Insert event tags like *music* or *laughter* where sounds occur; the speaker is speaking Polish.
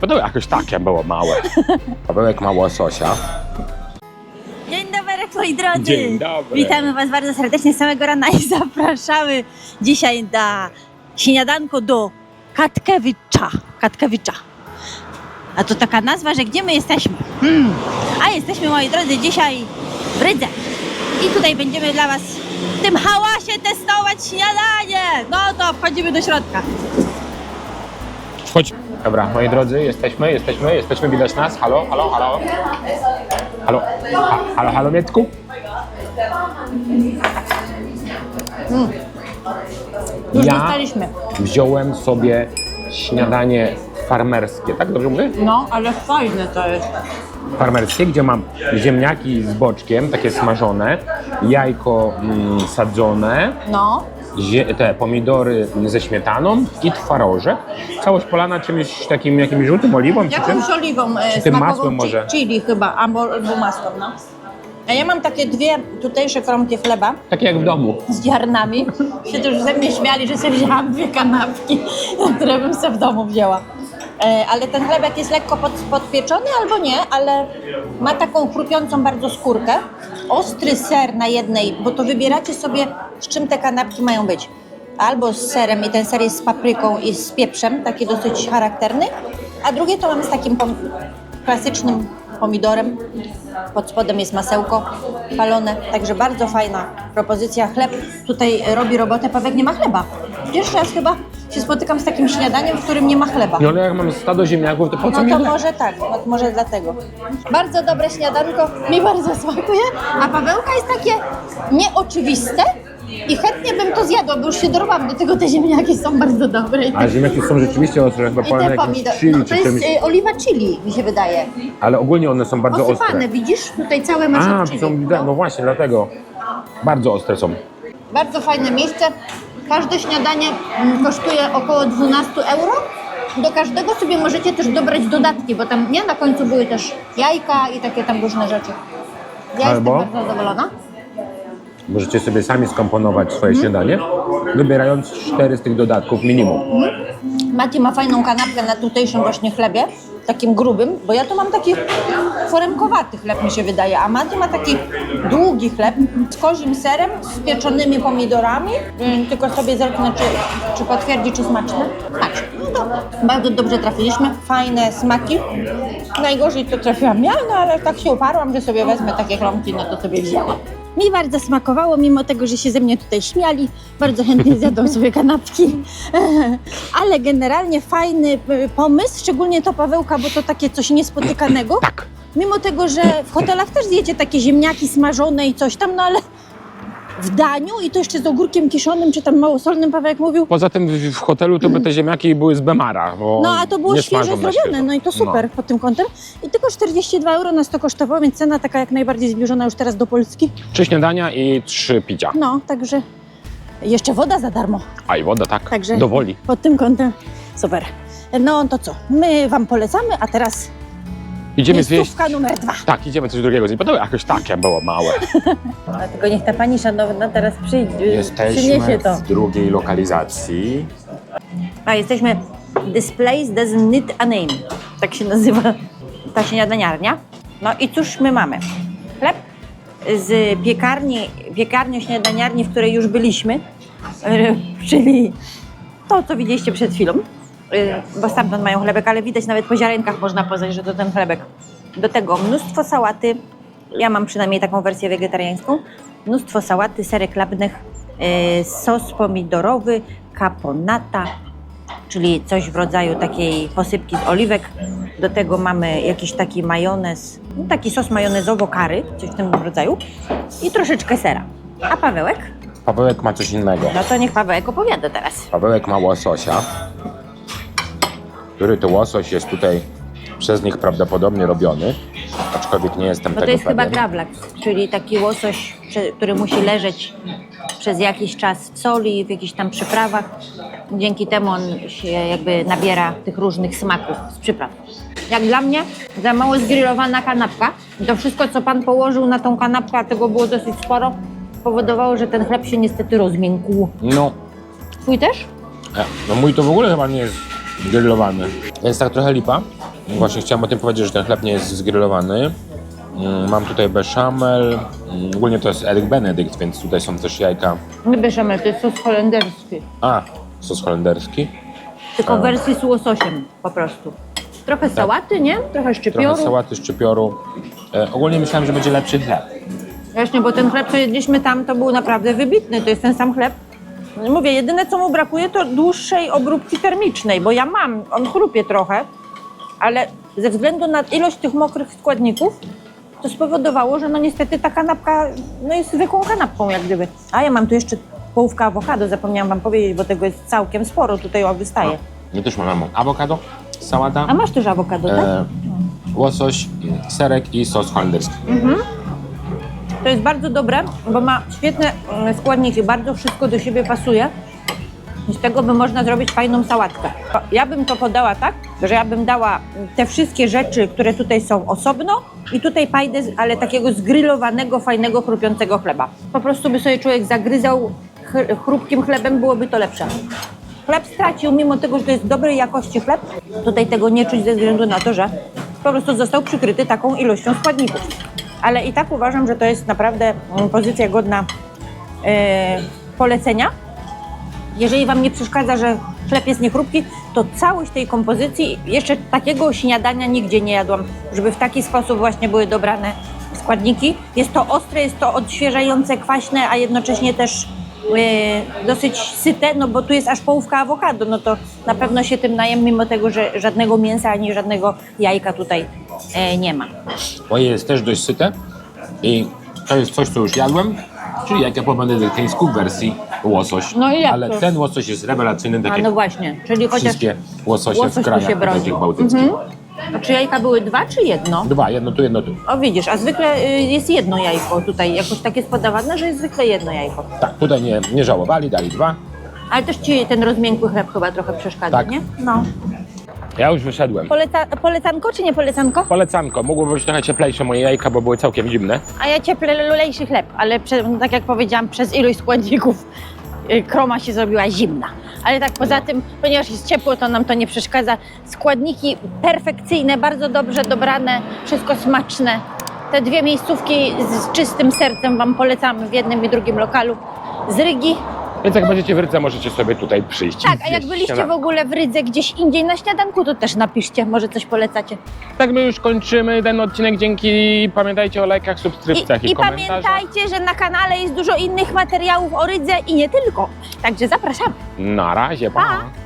To jakoś takie było małe. *laughs* Pawełek ma łososia. Dzień dobry, moi drodzy. Dzień dobry. Witamy Was bardzo serdecznie z samego rana i zapraszamy dzisiaj na śniadanko do Katkewicza. Katkewicza. A to taka nazwa, że gdzie my jesteśmy? Hmm. A jesteśmy, moi drodzy, dzisiaj w Rydze. I tutaj będziemy dla Was w tym hałasie testować śniadanie. No to wchodzimy do środka. Chodź. Dobra, moi drodzy, jesteśmy, jesteśmy, jesteśmy, widać nas. Halo, halo, halo. Halo, ha, halo, halo, Miecku? Już Ja dostaliśmy. wziąłem sobie śniadanie farmerskie, tak dobrze mówię? No, ale fajne to jest. Farmerskie, gdzie mam ziemniaki z boczkiem, takie smażone, jajko mm, sadzone, No. Te pomidory ze śmietaną i twarożek. Całość polana czymś takim, jakimś żółtym oliwą czy czym? Jakąś oliwą e, Czy tym smakową, masłem chi- może? Chili chyba, albo, albo masłem, no. A ja mam takie dwie tutejsze kromki chleba Takie jak w domu. z ziarnami. Się też ze mnie śmiali, że sobie wzięłam dwie kanapki, które bym sobie w domu wzięła. E, ale ten chlebek jest lekko pod, podpieczony albo nie, ale ma taką chrupiącą bardzo skórkę. Ostry ser na jednej, bo to wybieracie sobie, z czym te kanapki mają być. Albo z serem i ten ser jest z papryką i z pieprzem, taki dosyć charakterny, a drugie to mamy z takim pom- klasycznym pomidorem. Pod spodem jest masełko palone, także bardzo fajna propozycja. Chleb tutaj robi robotę, Pawek nie ma chleba. Pierwszy raz chyba się spotykam z takim śniadaniem, w którym nie ma chleba. No ale jak mam stado ziemniaków, to po co No mi to chleb? może tak, no może dlatego. Bardzo dobre śniadanko, mi bardzo smakuje, a Pawełka jest takie nieoczywiste i chętnie bym to zjadła, bo już się dorwałam do tego, te ziemniaki są bardzo dobre. A ziemniaki są rzeczywiście ostre, chyba I jakimś pomidory, chili no, to czy jest y, oliwa chili, mi się wydaje. Ale ogólnie one są bardzo ostre. widzisz? Tutaj całe masz A, chili. są, widać- no właśnie, dlatego. Bardzo ostre są. Bardzo fajne miejsce. Każde śniadanie mm, kosztuje około 12 euro. Do każdego sobie możecie też dobrać dodatki, bo tam nie na końcu były też jajka i takie tam różne rzeczy. Ja Albo? jestem bardzo zadowolona. Możecie sobie sami skomponować Mhm. swoje śniadanie, wybierając cztery z tych dodatków minimum. Mati ma fajną kanapkę na tutejszym właśnie chlebie, takim grubym, bo ja tu mam taki foremkowaty chleb mi się wydaje, a Mati ma taki długi chleb z kozim serem, z pieczonymi pomidorami. Mm, Tylko sobie zerknę, czy, czy potwierdzi, czy smaczne. Smaczne. No to bardzo dobrze trafiliśmy, fajne smaki. Najgorzej to trafiłam ja, no ale tak się uparłam, że sobie wezmę takie kromki, no to sobie wzięłam. Mi bardzo smakowało, mimo tego, że się ze mnie tutaj śmiali. Bardzo chętnie zjadłam *laughs* sobie kanapki. *laughs* Ale generalnie fajny y, pomysł, szczególnie to Pawełka, bo to takie coś niespotykanego. Tak. Mimo tego, że w hotelach też zjecie takie ziemniaki smażone i coś tam, no ale w daniu i to jeszcze z ogórkiem kiszonym, czy tam małosolnym, Pawełek mówił. Poza tym w, w hotelu to by te ziemniaki były z Bemara, bo No a to było nie świeże smażą na zrobione, świeżo. no i to super pod tym kątem. I tylko 42 euro nas to kosztowało, więc cena taka jak najbardziej zbliżona już teraz do Polski. Trzy śniadania i trzy picia. No, także jeszcze woda za darmo. A i woda, tak, Także do woli. pod tym kątem super. No to co, my Wam polecamy, a teraz Idziemy zjeść... miejscówka numer dwa. Tak, idziemy coś drugiego zjeść, to jakoś takie było małe. *laughs* Tylko niech ta pani szanowna teraz przyjdzie, przyniesie Jesteśmy to. w drugiej lokalizacji. A jesteśmy This place doesn't need a name. Tak się nazywa ta śniadaniarnia. No i cóż my mamy? Chleb z piekarni, piekarni śniadaniarni, w której już byliśmy, *laughs* czyli to, co widzieliście przed chwilą, bo stamtąd mają chlebek, ale widać nawet po ziarenkach można poznać, że to ten chlebek. Do tego mnóstwo sałaty, ja mam przynajmniej taką wersję wegetariańską, mnóstwo sałaty, serek labnych, e, sos pomidorowy, kaponata, czyli coś w rodzaju takiej posypki z oliwek. Do tego mamy jakiś taki majonez, no taki sos majonezowo-kary, coś w tym rodzaju i troszeczkę sera. A Pawełek? Pawełek ma coś innego. No to niech Pawełek opowiada teraz. Pawełek ma łososia, który to łosoś jest tutaj przez nich prawdopodobnie robiony, aczkolwiek nie jestem Bo tego to jest chyba pewien. gravlax, czyli taki łosoś, który musi leżeć przez jakiś czas w soli, w jakichś tam przyprawach. Dzięki temu on się jakby nabiera tych różnych smaków z przypraw. Jak dla mnie, za mało zgrillowana kanapka. To wszystko, co pan położył na tą kanapkę, a tego było dosyć sporo, powodowało, że ten chleb się niestety rozmiękł. No, Twój też? e, no mój to w ogóle chyba nie jest grillowany. Jest tak trochę lipa. Właśnie chciałem o tym powiedzieć, że ten chleb nie jest zgrillowany. Mm, Mam tutaj beszamel. Mm, Ogólnie to jest Eryk Benedykt, więc tutaj są też jajka. Nie bierzemy, to jest sos holenderski. A, sos holenderski. Tylko w wersji z łososiem po prostu. Trochę sałaty, nie? Trochę szczypioru. Trochę sałaty, szczypioru. E, ogólnie myślałem, że będzie lepszy chleb. Właśnie, bo ten chleb, co jedliśmy tam, to był naprawdę wybitny. To jest ten sam chleb. Mówię, jedyne co mu brakuje, to dłuższej obróbki termicznej, bo ja mam, on chrupie trochę, ale ze względu na ilość tych mokrych składników, to spowodowało, że no niestety ta kanapka no jest zwykłą kanapką jak gdyby. A ja mam tu jeszcze połówkę awokado, zapomniałam wam powiedzieć, bo tego jest całkiem sporo, tutaj o wystaje. My też mamy awokado, sałata, A masz też awokado, tak? e, łosoś, serek i sos holenderski. To jest bardzo dobre, bo ma świetne mm, składniki, bardzo wszystko do siebie pasuje. Z tego by można zrobić fajną sałatkę. Ja bym to podała tak, że ja bym dała te wszystkie rzeczy, które tutaj są osobno i tutaj pajdę, ale takiego zgrillowanego, fajnego, chrupiącego chleba. Po prostu by sobie człowiek zagryzał ch- chrupkim chlebem, byłoby to lepsze. Chleb stracił, mimo tego, że to jest dobrej jakości chleb, tutaj tego nie czuć ze względu na to, że po prostu został przykryty taką ilością składników. Ale i tak uważam, że to jest naprawdę mm, pozycja godna e, polecenia. Jeżeli Wam nie przeszkadza, że chleb jest niechrupki, to całość tej kompozycji, jeszcze takiego śniadania nigdzie nie jadłam, żeby w taki sposób właśnie były dobrane składniki. Jest to ostre, jest to odświeżające, kwaśne, a jednocześnie też e, dosyć syte, no bo tu jest aż połówka awokado, no to na pewno się tym najem, mimo tego, że żadnego mięsa ani żadnego jajka tutaj e, nie ma. Moje jest też dość syte i to jest coś, co już jadłem, czyli jajka po benedyktyńsku w wersji łosoś. No i jak Ale to? ten łosoś jest rewelacyjny, tak A jak no właśnie, czyli chociaż wszystkie łososie łosoś w tu krajach się broni. takich bałtyckich. Mhm. A czy jajka były dwa czy jedno? Dwa, jedno tu, jedno tu. O widzisz, a zwykle y, jest jedno jajko tutaj, jakoś tak jest podawane, że jest zwykle jedno jajko. Tak, tutaj nie, nie żałowali, dali dwa. Ale też ci ten rozmiękły chleb chyba trochę przeszkadza, Tak. nie? No. Ja już wyszedłem. Poleca polecanko czy nie polecanko? Polecanko, mogło być trochę cieplejsze moje jajka, bo były całkiem zimne. A ja cieple lulejszy chleb, ale prze, tak jak powiedziałam, przez ilość składników y, kroma się zrobiła zimna. Ale tak poza tym, ponieważ jest ciepło, to nam to nie przeszkadza. Składniki perfekcyjne, bardzo dobrze dobrane, wszystko smaczne. Te dwie miejscówki z czystym sercem Wam polecamy w jednym i drugim lokalu. Z Rygi. Więc jak będziecie w Rydze, możecie sobie tutaj przyjść. i Tak, a jak zjeść byliście w ogóle w Rydze gdzieś indziej na śniadanku, to też napiszcie, może coś polecacie. Tak, my już kończymy ten odcinek. Dzięki. Pamiętajcie o lajkach, subskrypcjach i, I, i komentarzach. pamiętajcie, że na kanale jest dużo innych materiałów o Rydze i nie tylko. Także zapraszamy. Na razie, pa. Pa!